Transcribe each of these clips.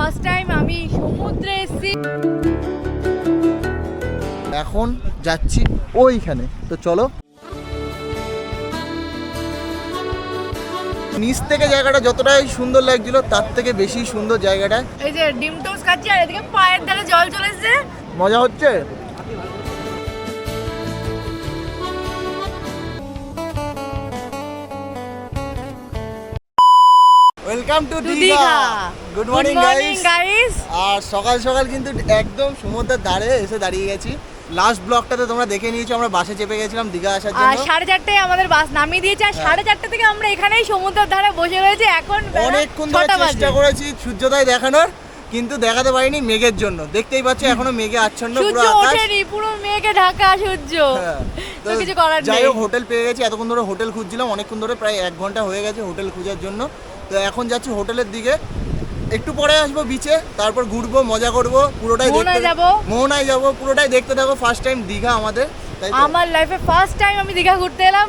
First time আমি সমুদ্রে এসেছি। এখন যাচ্ছি ওইখানে। তো চলো। নিচ থেকে জায়গাটা যতটাই সুন্দর লাগছিল তার থেকে বেশি সুন্দর জায়গাটা। এই যে ডিম টোস্ট খাচ্ছি আর এদিকে পায়ের ধারে জল চলে এসেছে। মজা হচ্ছে? Welcome to Digha good morning guys আর সকাল সকাল কিন্তু একদম সমুদ্রের ধারে এসে দাঁড়িয়ে গেছি। লাস্ট ব্লকটাতে তোমরা দেখে নিয়েছো আমরা বাসে চেপে গেছিলাম দীঘা আসার আর জন্য। সাড়ে চারটায় আমাদের বাস নামিয়ে দিয়েছে আর হ্যাঁ। সাড়ে চারটা থেকে আমরা এখানেই সমুদ্রের ধারে বসে রয়েছে। এখন অনেকক্ষণ ধরে চেষ্টা করেছি সূর্যোদয় দেখানোর কিন্তু দেখাতে পারিনি মেঘের জন্য। দেখতেই পাচ্ছ এখনও মেঘে আচ্ছন্ন পুরো আকাশ। পুরো মেঘে ঢাকা সূর্য। হ্যাঁ, তো কিছু করার যাই নেই। হোক হোটেল পেয়ে গেছি এতক্ষণ ধরে হোটেল খুঁজছিলাম অনেকক্ষণ ধরে প্রায় এক ঘণ্টা হয়ে গেছে হোটেল খোঁজার জন্য। তো এখন যাচ্ছি হোটেলের দিকে একটু পরে আসব বিচে তারপর ঘুরবো মজা করব পুরোটাই দেখতে যাব। মোহনায় যাব পুরোটাই দেখতে থাকব ফার্স্ট টাইম দীঘা আমাদের আমার লাইফে ফার্স্ট টাইম আমি দীঘা ঘুরতে এলাম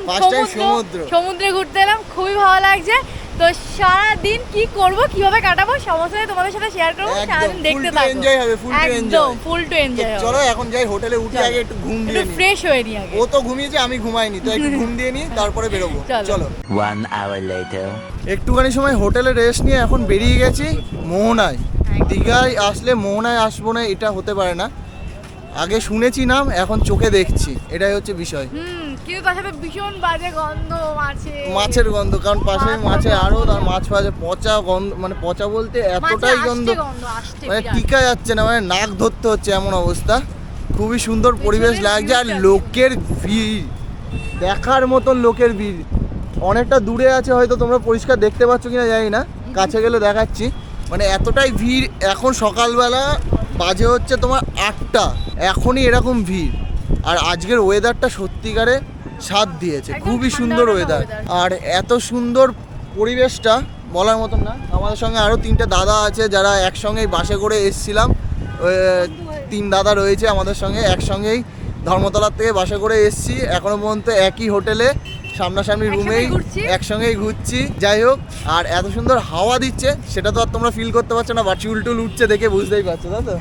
সমুদ্র। সমুদ্রে ঘুরতে এলাম খুবই ভালো লাগছে তো সারা দিন কি করব কীভাবে কাটাবো সমস্ত তোমাদের সাথে শেয়ার করব সারাদিন দেখতে থাকো। হবে, to একদম ফুল টু এনজয় চলো এখন যাই হোটেলে উঠে আগে একটু ঘুম দিয়ে একটু ফ্রেশ হয়ে নি আগে। ও তো ঘুমিয়েছে আমি ঘুমাইনি তো একটু ঘুম দিয়ে নিই তারপরে বেরোবো। চলো। চলো। One hour later. একটুখানি সময় হোটেলে রেস্ট নিয়ে এখন বেরিয়ে গেছি মোহনায়। দীঘায় আসলে মোহনায় আসব না এটা হতে পারে না। আগে শুনেছি নাম এখন চোখে দেখছি। এটাই হচ্ছে বিষয়। হুম কিন্তু তার সাথে ভীষণ বাজে গন্ধ মাছে। মাছের গন্ধ কারণ পাশে মাছে গন্ধ। আরও তার মাছ ফাছে পচা গন্ধ মানে পচা বলতে এতটাই গন্ধ। মানে টিকা যাচ্ছে না মানে নাক ধরতে হচ্ছে এমন অবস্থা। খুবই সুন্দর পরিবেশ লাগছে আর লোকের ভিড়। দেখার মতন লোকের ভিড়। অনেকটা দূরে আছে হয়তো তোমরা পরিষ্কার দেখতে পাচ্ছ কিনা জানি না। কাছে গেলে দেখাচ্ছি। মানে এতটাই ভিড় এখন সকালবেলা বাজে হচ্ছে তোমার আটটা। এখনই এরকম ভিড়। আর আজকের ওয়েদারটা সত্যিকারে স্বাদ দিয়েছে। খুবই সুন্দর ওয়েদার আর এত সুন্দর পরিবেশটা বলার মতন না। আমাদের সঙ্গে আরও তিনটে দাদা আছে যারা একসঙ্গেই বাসে করে এসছিলাম। তিন দাদা রয়েছে আমাদের সঙ্গে। একসঙ্গেই ধর্মতলার থেকে বাসে করে এসছি। এখনও পর্যন্ত একই হোটেলে সামনাসামনি রুমেই। একসঙ্গেই ঘুরছি। যাই হোক আর এত সুন্দর হাওয়া দিচ্ছে সেটা তো আর তোমরা ফিল করতে পারছ না বা চুল টুল উঠছে দেখে বুঝতেই পারছ তাই তো?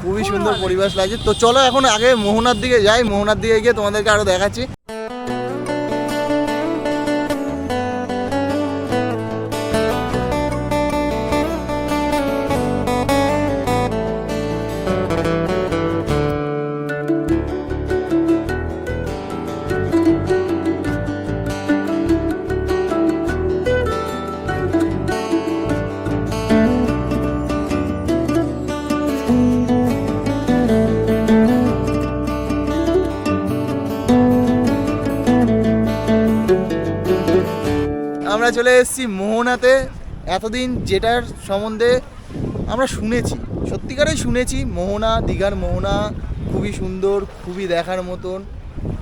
খুবই সুন্দর পরিবেশ লাগছে। তো চলো এখন আগে মোহনার দিকে যাই মোহনার দিকে গিয়ে তোমাদেরকে আরও দেখাচ্ছি। চলে এসেছি মোহনাতে। এতদিন যেটার সম্বন্ধে আমরা শুনেছি, সত্যিকারেই শুনেছি, মোহনা, দীঘার মোহনা, খুবই সুন্দর, খুবই দেখার মতন।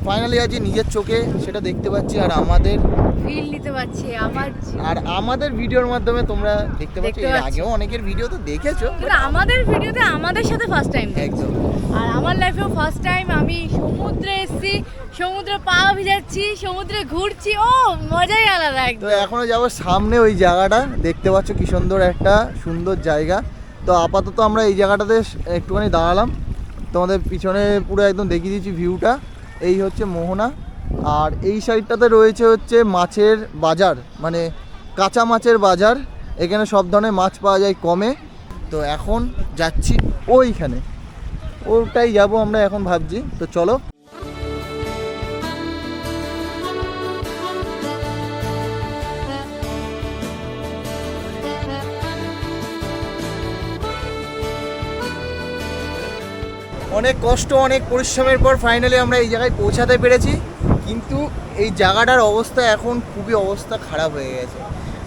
ফাইনালি আজ নিজের চোখে সেটা দেখতে পাচ্ছি আর আমাদের ফিল নিতে পারছি আমার আর আমাদের ভিডিওর মাধ্যমে তোমরা দেখতে পাচ্ছ এর পাচ্ছি। আগেও অনেকের ভিডিও তো দেখেছ কিন্তু আমাদের ভিডিওতে আমাদের সাথে ফার্স্ট টাইম একদম। আর আমার লাইফেও ফার্স্ট টাইম আমি সমুদ্রে এসেছি সমুদ্রে পা ভিজাচ্ছি সমুদ্রে ঘুরছি ও মজাই আলাদা একদম। তো এখনও যাব সামনে ওই জায়গাটা দেখতে পাচ্ছ কি সুন্দর একটা সুন্দর জায়গা। তো আপাতত আমরা এই জায়গাটাতে একটুখানি দাঁড়ালাম তোমাদের পিছনে পুরো একদম দেখিয়ে দিচ্ছি ভিউটা এই হচ্ছে মোহনা। আর এই সাইডটাতে রয়েছে হচ্ছে মাছের বাজার মানে কাঁচা মাছের বাজার। এখানে সব ধরনের মাছ পাওয়া যায় কমে। তো এখন যাচ্ছি ওইখানে। ওটাই যাব আমরা এখন ভাবছি। তো চলো অনেক কষ্ট অনেক পরিশ্রমের পর ফাইনালি আমরা এই জায়গায় পৌঁছাতে পেরেছি। কিন্তু এই জায়গাটার অবস্থা এখন খুবই অবস্থা খারাপ হয়ে গেছে।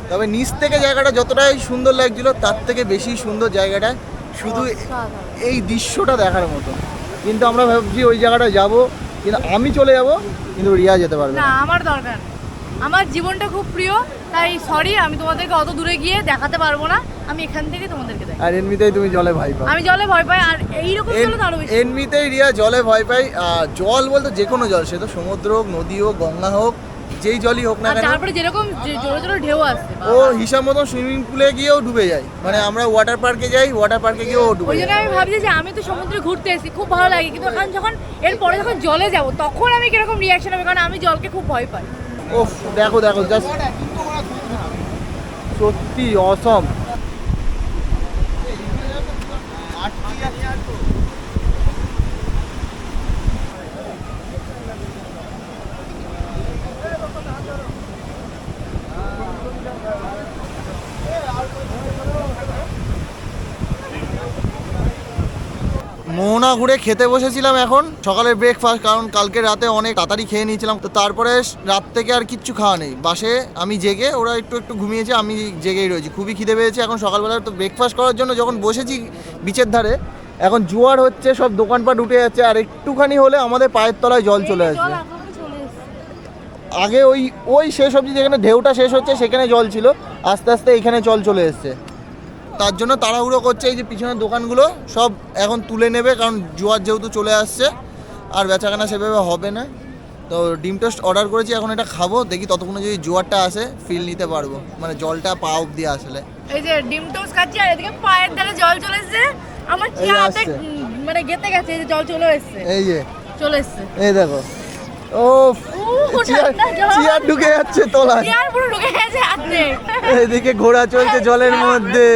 তবে নিচ থেকে জায়গাটা যতটাই সুন্দর লাগছিল তার থেকে বেশি সুন্দর জায়গাটা শুধু এই দৃশ্যটা দেখার মতো। কিন্তু আমরা ভাবছি ওই জায়গাটা যাব কিন্তু আমি চলে যাব কিন্তু রিয়া যেতে পারবে না আমার দরকার আমার জীবনটা খুব প্রিয় তাই সরি আমি তোমাদেরকে অত দূরে গিয়ে দেখাতে পারব না। আমি এখান থেকে তোমাদেরকে আর এমনিতেই তুমি জলে ভয় পাও। আমি জলে ভয় পাই আর এইরকম জলে তো আরও বেশি। এমনিতেই রিয়া জলে ভয় পাই জল বলতে যে কোনো জল সে তো সমুদ্র হোক নদী হোক গঙ্গা হোক যেই জলই হোক না কেন তারপরে যেরকম যে- জোরে জোরে ঢেউ আসছে ও হিসাব মতন সুইমিং পুলে গিয়েও ডুবে যায়। মানে আমরা ওয়াটার পার্কে যাই ওয়াটার পার্কে গিয়েও ডুবে ওই জন্য আমি ভাবছি যে আমি তো সমুদ্রে ঘুরতে এসেছি খুব ভালো লাগে। কিন্তু এখন যখন এরপরে যখন জলে যাব তখন আমি কীরকম রিয়াকশন হবে? কারণ আমি জলকে খুব ভয় পাই। ওফ দেখো দেখো জাস্ট সত্যি অসম মোহনা ঘুরে খেতে বসেছিলাম এখন। সকালের ব্রেকফাস্ট কারণ কালকে রাতে অনেক তাড়াতাড়ি খেয়ে নিয়েছিলাম। তো তারপরে রাত থেকে আর কিচ্ছু খাওয়া নেই। বাসে আমি জেগে, ওরা একটু একটু ঘুমিয়েছে, আমি জেগেই রয়েছি। খুবই খিদে পেয়েছে এখন সকালবেলা তো ব্রেকফাস্ট করার জন্য যখন বসেছি বিচের ধারে এখন জোয়ার হচ্ছে সব দোকানপাট উঠে যাচ্ছে আর একটুখানি হলে আমাদের পায়ের তলায় জল চলে এসেছে। আগে ওই ওই শেষ অবধি যেখানে ঢেউটা শেষ হচ্ছে সেখানে জল ছিল আস্তে আস্তে এখানে জল চলে এসছে। তার জন্য তাড়াহুড়ো করছে এই যে পিছনের দোকানগুলো সব এখন তুলে নেবে কারণ জোয়ার যেহেতু চলে আসছে আর বেচাকেনা সেভাবে হবে না। তো ডিম টোস্ট অর্ডার করেছি এখন এটা খাব দেখি ততক্ষণে যদি জোয়ারটা আসে ফিল নিতে পারব। মানে জলটা পা অব্দি আসলে। এই যে ডিম টোস্ট খাচ্ছি আর এদিকে পায়ের দ্বারা জল চলে এসেছে। আমার চেয়ারতে আসছে। মানে গেতে গেছে এই যে জল চলে এসেছে। এই যে। চলে এসেছে। এই দেখো। ও চেয়ার ঢুকে যাচ্ছে তলায়। চেয়ার পুরো ঢুকে গেছে হাতে। এদিকে ঘোড়া চলছে জলের মধ্যে।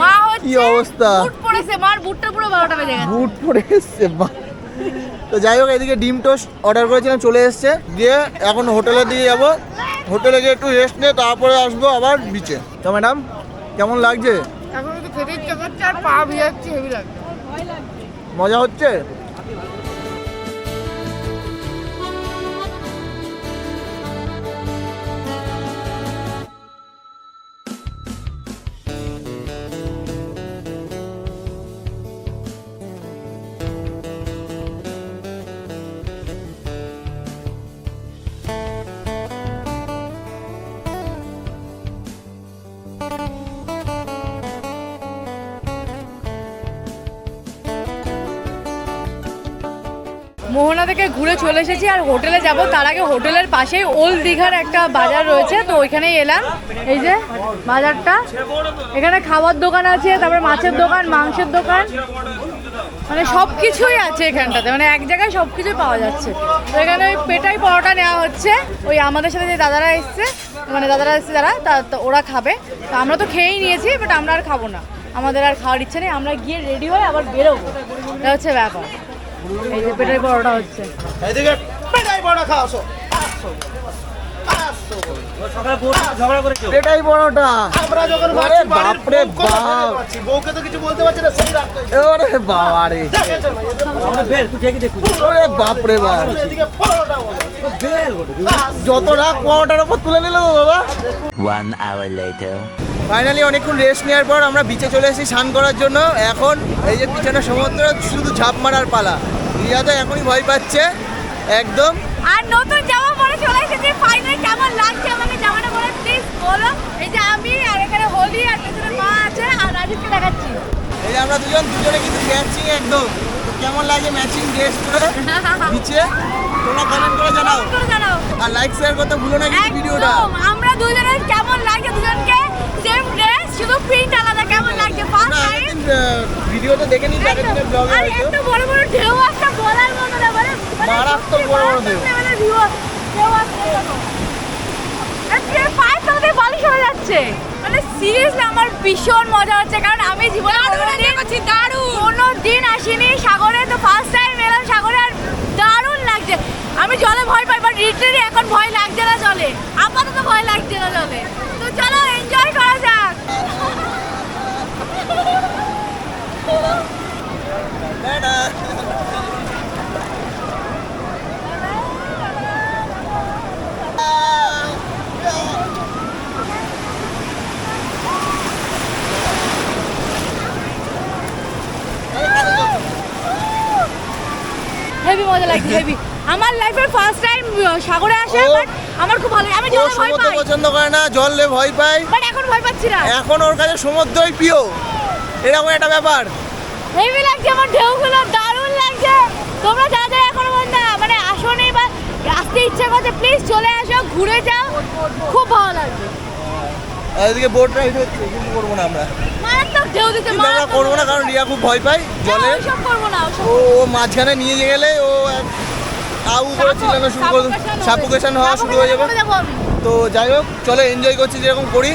মা হচ্ছে কি অবস্থা? বুট পড়েছে মার বুটটা পুরো বারোটা বেজে গেছে। বুট পরে এসছে তো যাই হোক এদিকে ডিম টোস্ট অর্ডার করেছিলাম চলে এসছে। দিয়ে এখন হোটেলে দিয়ে যাব। হোটেলে গিয়ে একটু রেস্ট নিয়ে তারপরে আসব আবার বিচে তো ম্যাডাম কেমন লাগছে? এখন তো খেতে ইচ্ছা করছে আর পা ভিজাচ্ছি হেভি লাগছে। মজা হচ্ছে? মোহনা থেকে ঘুরে চলে এসেছি আর হোটেলে যাব। তার আগে হোটেলের পাশেই ওল্ড দীঘার একটা বাজার রয়েছে। তো ওইখানেই এলাম। এই যে বাজারটা। এখানে খাবার দোকান আছে, তারপরে মাছের দোকান, মাংসের দোকান। মানে সব কিছুই আছে এখানটাতে। মানে এক জায়গায় সব কিছুই পাওয়া যাচ্ছে। তো এখানে ওই পেটাই পরোটা নেওয়া হচ্ছে। ওই আমাদের সাথে যে দাদারা এসছে মানে দাদারা এসছে যারা, তা ওরা খাবে। তো আমরা তো খেয়েই নিয়েছি বাট আমরা আর খাব না। আমাদের আর খাওয়ার ইচ্ছে নেই। আমরা গিয়ে রেডি হয়ে আবার বেরোবো। এটা হচ্ছে ব্যাপার। এই যে পেটাই পরোটা হচ্ছে। পেটাই বড়া খাও আসো। সকালে বউ পেটাই বড়টা আমরা যখন আরে বাপরে বাপ। বউকে তো কিছু বলতে পারছি না সেই রাখতে ওরে বাবা রে আমরা বেল তুই দেখি দেখু ওরে বাপরে বাপ। এদিকে পরোটা বলে। বেল বলে যত রাগ পরোটার উপর তুলে নিল বাবা। Hour later. ফাইনালি অনেকক্ষণ রেস্ট নেওয়ার পর আমরা বিচে চলে এসেছি স্নান করার জন্য। এখন এই যে পিছনে সমুদ্র শুধু ঝাঁপ মারার পালা। রিয়া তো এখনই ভয় পাচ্ছে। একদম। আর নতুন জামা পরে চলে এসেছি। ফাইনালি কেমন লাগছে আমাকে জামাটা পরে? প্লিজ বলো। এই যে আমি আর এখানে হোলি আর পেছনে মা আছে আর রাজীবকে দেখাচ্ছি। এই যে আমরা দুজন দুজনে কিন্তু ম্যাচিং একদম। কেমন লাগে ম্যাচিং ড্রেস পরে বিচে তোমরা কমেন্ট করে জানাও। আর লাইক শেয়ার করতে ভুলো না কিন্তু ভিডিওটা আমরা দুজনের কেমন লাগছে দুজনকে? সেম ড্রেস শুধু প্রিন্ট আলাদা কেমন লাগছে? ফার্স্ট না টাইম একদিন ভিডিওতে দেখে নিতে আগের দিনের ব্লগে আর হয়তো। এত বড় বড় ঢেউ একটা বলার মতো না মানে মারাত্মক বড় বড় ঢেউ। মানে ঢেউ আসছে তলা বালিশ হয়ে যাচ্ছে। মানে সিরিয়াসলি আমার ভীষণ মজা হচ্ছে কারণ আমি জীবনে কোনোদিন কোনো দিন আসিনি সাগরে তো ফার্স্ট টাইম এলাম সাগরে আর দারুণ লাগছে। আমি জলে ভয় পাই বাট লিটারি এখন ভয় লাগছে না জলে। আপাতত ভয় লাগছে না জলে। তো চলো এনজয় করা যাক হেভি মজা লাগছে হেভি আমার লাইফের ফার্স্ট টাইম সাগরে আসা বাট আমার খুব ভালো লাগে। আমি জলে ভয় পাই। পছন্দ করে না জললে ভয় পায় বাট এখন ভয় পাচ্ছি না। এখন ওর কাছে সমুদ্রই প্রিয়। এরকম একটা ব্যাপার। হেভি লাগছে আমার ঢেউগুলো দারুণ লাগছে। তোমরা যারা এখনও পর্যন্ত মানে আসোনি বা আসতে ইচ্ছা করছে প্লিজ চলে আসো ঘুরে যাও। খুব ভালো লাগবে এদিকে বোট রাইড হচ্ছে কিন্তু করব না আমরা। মারাত্মক ঢেউ দিতে আমরা করব না কারণ রিয়া খুব ভয় পায় জলে। সব করব না ও ও মাঝখানে নিয়ে গেলে ও এক আউ করে চিল্লানো শুরু করে সাপুকেশন হওয়া শুরু হয়ে যাবে। তো যাই হোক চলো এনজয় করছি যেরকম করি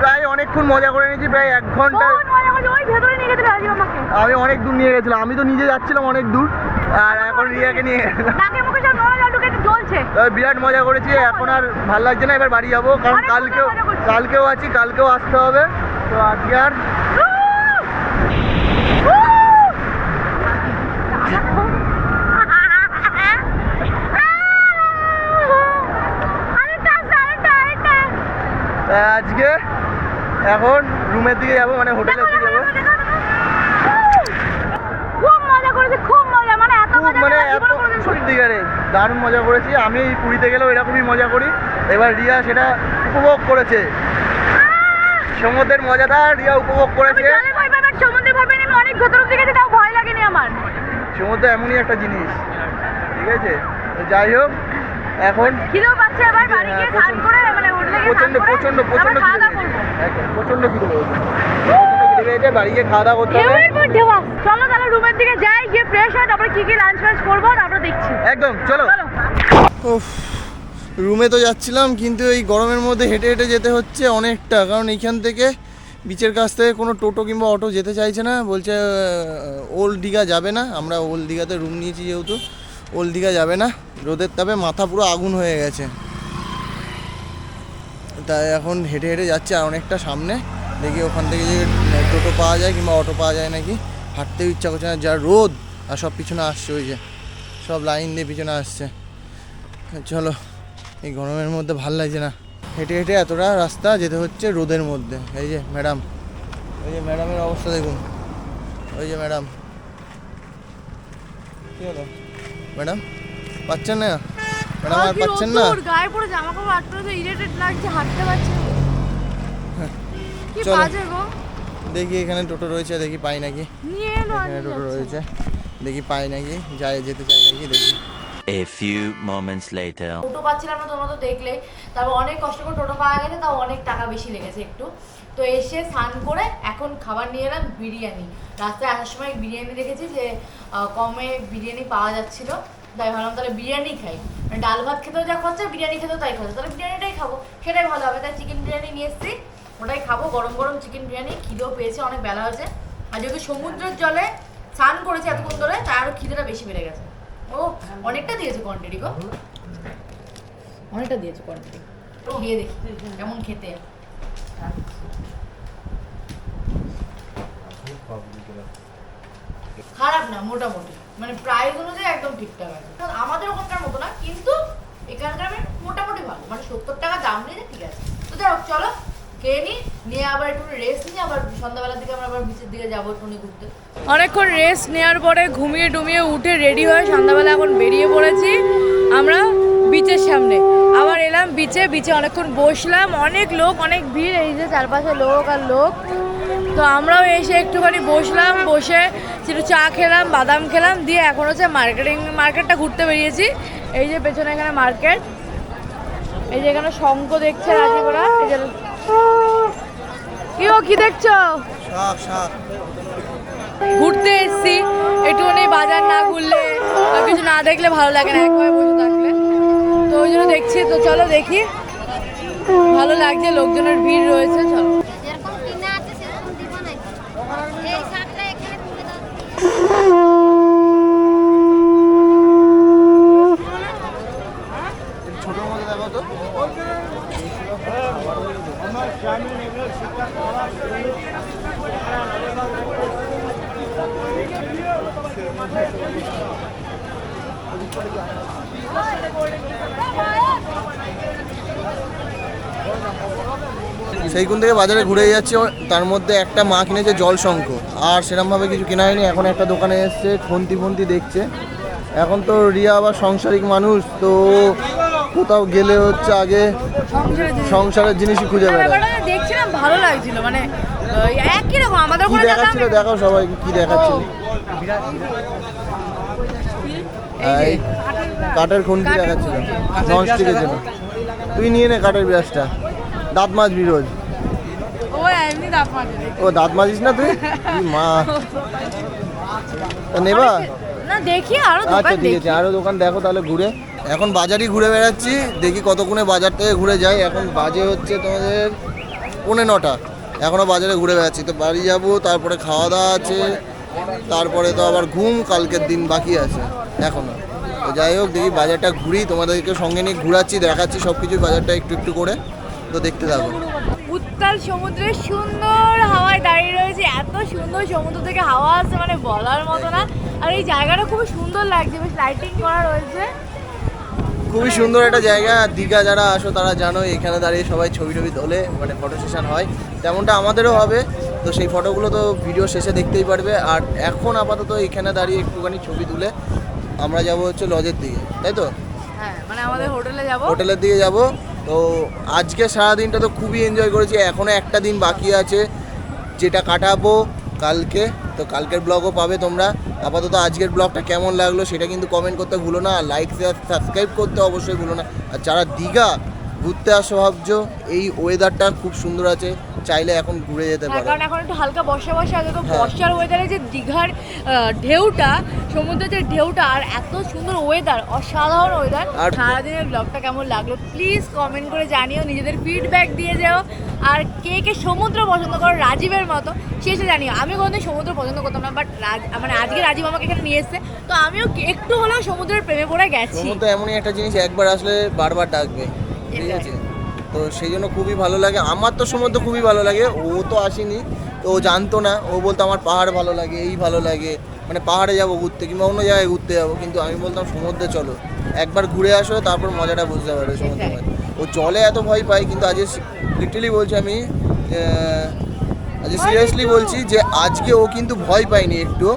প্রায় অনেকক্ষণ মজা করে নিয়েছি প্রায় এক ঘণ্টা। আমি অনেক দূর নিয়ে গেছিলাম আমি তো নিজে যাচ্ছিলাম অনেক দূর আর এখন রিয়াকে নিয়ে বিরাট মজা করেছি এখন আর ভালো লাগছে না এবার বাড়ি যাব কারণ কালকেও কালকেও আছি কালকেও আসতে হবে। তো আজকে আর আরেকটা আছে, আরেকটা, আরেকটা। আহ, আজকে এখন রুমের দিকে যাব মানে হোটেলের দিকে যাব। খুব মজা করেছে খুব মজা। মানে এত মজা মানে এত জীবনে কোনোদিন দারুণ মজা করেছি। আমি পুরীতে গেলেও এরকমই মজা করি। এবার রিয়া সেটা উপভোগ করেছে। সমুদ্রের মজাটা রিয়া উপভোগ করেছে। সমুদ্রে ভয় আমি অনেক ভেতর অব্দি গেছি তাও ভয় লাগেনি আমার। সমুদ্র এমনই একটা জিনিস। ঠিক আছে? যাই হোক এখন খিদেও পাচ্ছে আবার বাড়ি গিয়ে স্নান প্রচণ্ড- করে মানে হোটেলে গিয়ে প্রচণ্ড প্রচণ্ড প্রচণ্ড প্রচণ্ড বাড়ি গিয়ে খাওয়া দাওয়া করতে হবে। চলো তাহলে রুমের দিকে যাই গিয়ে ফ্রেশ হয় তারপরে কি কি লাঞ্চ ফাঞ্চ করব তারপরে দেখছি। একদম চলো। চলো। উফ, রুমে তো যাচ্ছিলাম কিন্তু এই গরমের মধ্যে হেঁটে হেঁটে যেতে হচ্ছে অনেকটা। কারণ এইখান থেকে বিচের কাছ থেকে কোনো টোটো কিংবা অটো যেতে চাইছে না। বলছে ওল্ড দীঘা যাবে না। আমরা ওল্ড দীঘাতে রুম নিয়েছি যেহেতু ওল্ড দীঘা যাবে না। রোদের তাপে মাথা পুরো আগুন হয়ে গেছে। তাই এখন হেঁটে হেঁটে যাচ্ছে আর অনেকটা সামনে। দেখি ওখান থেকে যে টোটো পাওয়া যায় কিংবা অটো পাওয়া যায় নাকি। হাঁটতেও ইচ্ছা করছে না, যা রোদ আর সব পিছনে আসছে ওই যে। সব লাইন দিয়ে পিছনে আসছে। চলো, এই গরমের মধ্যে ভালো লাগছে না। হেঁটে হেঁটে এতটা রাস্তা যেতে হচ্ছে রোদের মধ্যে। এই যে ম্যাডাম ওই যে ম্যাডামের অবস্থা দেখুন। ওই যে ম্যাডাম। কি হলো? ম্যাডাম, পাচ্ছেন না? ম্যাডাম আর পাচ্ছেন না? গায়ে পড়ে জামা কাপড় আটকে তো লাগছে হাঁটতে পারছি না। কি বাজে গো। দেখি এখানে টোটো রয়েছে দেখি পাই নাকি। এখানে টোটো রয়েছে দেখি পাই নাকি যায় যেতে চাই নাকি দেখি। A few moments later. টোটো পাচ্ছিলাম না তোমরা তো দেখলে। তারপর অনেক কষ্ট করে টোটো পাওয়া গেছে তাও অনেক টাকা বেশি লেগেছে একটু। তো এসে স্নান করে এখন খাবার নিয়ে এলাম বিরিয়ানি। রাস্তায় আসার সময় বিরিয়ানি দেখেছি যে আহ, কমে বিরিয়ানি পাওয়া যাচ্ছিল। তাই ভাবলাম তাহলে বিরিয়ানি খাই। মানে ডাল ভাত খেতেও যা খরচা, বিরিয়ানি খেতেও তাই খরচা। তাহলে বিরিয়ানিটাই খাব, সেটাই ভালো হবে। তাই চিকেন বিরিয়ানি নিয়ে এসেছি, ওটাই খাব। গরম গরম চিকেন বিরিয়ানি, খিদেও পেয়েছে, অনেক বেলা হয়েছে। আর যেহেতু সমুদ্রের জলে স্নান করেছে এতক্ষণ ধরে, তাই আরও খিদেটা বেশি বেড়ে গেছে। ও, অনেকটা দিয়েছে কোয়ান্টিটি গো। অনেকটা দিয়েছে কোয়ান্টিটি খেয়ে দেখি, কেমন খেতে। খারাপ না, মোটামুটি। মানে প্রাইস অনুযায়ী একদম ঠিকঠাক আছে। আমাদের ওখানকার মতো না, কিন্তু এখানকার মোটামুটি ভালো। মানে সত্তর টাকা দাম নিয়ে ঠিক আছে। তো যাই হোক, চলো, খেয়ে নি, নিয়ে আবার একটু রেস্ট নিয়ে আবার সন্ধ্যাবেলার দিকে আমরা আবার বিচের দিকে যাব একটু ঘুরতে। অনেকক্ষণ রেস্ট নেওয়ার পরে ঘুমিয়ে টুমিয়ে উঠে রেডি হয়ে সন্ধ্যাবেলা এখন বেরিয়ে পড়েছি আমরা বিচের সামনে। আবার এলাম বিচে বিচে অনেকক্ষণ বসলাম। অনেক লোক, অনেক ভিড়। এই যে চারপাশে লোক আর লোক। তো আমরাও এসে একটুখানি বসলাম বসে একটু চা খেলাম বাদাম খেলাম দিয়ে এখন হচ্ছে মার্কেটিং মার্কেটটা ঘুরতে বেরিয়েছি। এই যে পেছনে এখানে মার্কেট এই যে এখানে শঙ্খ দেখছে রাজীবরা এই যে কি ও কি দেখছ? ঘুরতে এসেছি। একটুখানি বাজার না ঘুরলে কিছু না দেখলে ভালো লাগে না একবার বসে থাকলে। তো ওই জন্য দেখছি তো চলো দেখি। ভালো লাগছে লোকজনের ভিড় রয়েছে চলো যেরকম কিনা আছে সেরকম দিব নাকি এই শাকটা এখানে তুলে দাও ছোটোর মধ্যে দেখো তো সেইগুন থেকে বাজারে ঘুরে যাচ্ছে তার মধ্যে একটা মা কিনেছে জল শঙ্খ আর সেরকমভাবে কিছু কেনা হয়নি এখন একটা দোকানে এসছে খন্তি ফন্তি দেখছে। এখন তো রিয়া আবার সংসারিক মানুষ তো কোথাও গেলে হচ্ছে আগে সংসারের জিনিসই খুঁজে বেড়ায়। ব্যাপারটা দেখছিলাম ভালো লাগছিল মানে একই রকম আমাদের দেখাচ্ছিল দেখাও সবাইকে কি দেখাচ্ছিল। এই কাঠের খুন্তি দেখাচ্ছিল। ননস্টিকের জন্য। তুই নিয়ে নে কাঠের ব্রাশটা। দাঁত মাজবি রোজ। ও দাঁত মাজিস না তুই? মা। নেবা? না দেখি আরও আচ্ছা ঠিক আছে আরও দোকান দেখো তাহলে ঘুরে। এখন বাজারই ঘুরে বেড়াচ্ছি দেখি কতক্ষণে বাজার থেকে ঘুরে যাই। এখন বাজে হচ্ছে তোমাদের পৌনে নটা। এখনও বাজারে ঘুরে বেড়াচ্ছি। তো বাড়ি যাব তারপরে খাওয়া দাওয়া আছে। তারপরে তো আবার ঘুম কালকের দিন বাকি আছে এখনও তো যাই হোক দেখি বাজারটা ঘুরি তোমাদেরকে সঙ্গে নিয়ে ঘুরাচ্ছি দেখাচ্ছি সব কিছু বাজারটা একটু একটু করে তো দেখতে থাকো। উত্তাল সমুদ্রের সুন্দর হাওয়ায় দাঁড়িয়ে রয়েছে এত সুন্দর সমুদ্র থেকে হাওয়া আসছে মানে বলার মতো না। আর এই জায়গাটা খুব সুন্দর লাগছে বেশ লাইটিং করা রয়েছে। খুবই সুন্দর একটা জায়গা দীঘা যারা আসো তারা জানো এখানে দাঁড়িয়ে সবাই ছবি টবি তোলে মানে ফটো সেশন হয়। তেমনটা আমাদেরও হবে তো সেই ফটোগুলো তো ভিডিও শেষে দেখতেই পারবে। আর এখন আপাতত এখানে দাঁড়িয়ে একটুখানি ছবি তুলে আমরা যাব হচ্ছে লজের দিকে তাই তো? হ্যাঁ মানে আমাদের হোটেলে যাব। হোটেলের দিকে যাব। তো আজকে সারাদিনটা তো খুবই এনজয় করেছি। এখনও একটা দিন বাকি আছে যেটা কাটাবো কালকে। তো কালকের ব্লগও পাবে তোমরা। আপাতত আজকের ব্লগটা কেমন লাগল সেটা কিন্তু কমেন্ট করতে ভুলো না। আর লাইক শেয়ার সাবস্ক্রাইব করতে অবশ্যই ভুলো না। আর যারা দীঘা ঘুরতে আসো ভাবছ এই ওয়েদারটা খুব সুন্দর আছে চাইলে এখন ঘুরে যেতে হ্যাঁ পারো। কারণ এখন একটু হালকা বর্ষা বর্ষা আছে তো হ্যাঁ। বর্ষার ওয়েদারে যে দীঘার ঢেউটা সমুদ্রের যে ঢেউটা আর এত সুন্দর ওয়েদার অসাধারণ ওয়েদার আর সারাদিনের ব্লগটা কেমন লাগল প্লিজ কমেন্ট করে জানিও নিজেদের ফিডব্যাক দিয়ে যাও। আর কে কে সমুদ্র পছন্দ করো রাজীবের মতো সে সে জানিও। আমি কোনোদিন সমুদ্র পছন্দ করতাম না বাট মানে আজকে রাজীব আমাকে এখানে নিয়ে এসেছে তো আমিও একটু হলেও সমুদ্রের প্রেমে পড়ে গেছি। সমুদ্র এমনই একটা জিনিস একবার আসলে বারবার ডাকবে। ঠিক আছে। তো সেই জন্য খুবই ভালো লাগে। আমার তো সমুদ্র খুবই ভালো লাগে। ও তো আসেনি। তো ও জানতো না। ও বলতো আমার পাহাড় ভালো লাগে এই ভালো লাগে। মানে পাহাড়ে যাব ঘুরতে কিংবা অন্য জায়গায় ঘুরতে যাব। কিন্তু আমি বলতাম সমুদ্রে চলো। একবার ঘুরে আসো তারপর মজাটা বুঝতে পারবে সমুদ্রে। ও জলে এত ভয় পায় কিন্তু আজ লিটারালি বলছি আমি আজ সিরিয়াসলি বলছি যে আজকে ও কিন্তু ভয় পায়নি একটু।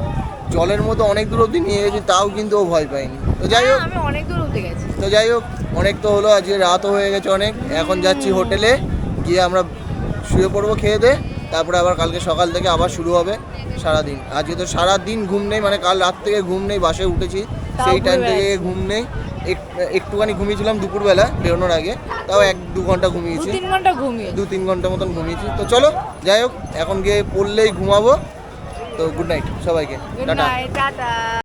জলের মতো অনেক দূর অবধি নিয়ে গেছি তাও কিন্তু ও ভয় পায়নি। তো যাই হোক। হ্যাঁ, অনেক দূর গেছি। তো যাই হোক অনেক তো হলো আজকে রাতও হয়ে গেছে অনেক। এখন যাচ্ছি হোটেলে গিয়ে আমরা শুয়ে পড়ব খেয়ে দে তারপরে আবার কালকে সকাল থেকে আবার শুরু হবে সারাদিন। আজকে তো সারাদিন ঘুম নেই মানে কাল রাত থেকে ঘুম নেই বাসে উঠেছি সেই টাইম থেকে ঘুম নেই। এক- একটুখানি ঘুমিয়েছিলাম দুপুরবেলা বেরোনোর আগে তাও এক দু ঘণ্টা ঘুমিয়েছি। তিন ঘণ্টা ঘুমিয়ে। দু তিন ঘণ্টা মতন ঘুমিয়েছি। তো চলো যাই হোক এখন গিয়ে পড়লেই ঘুমাবো। তো গুড নাইট সবাইকে। টাটা।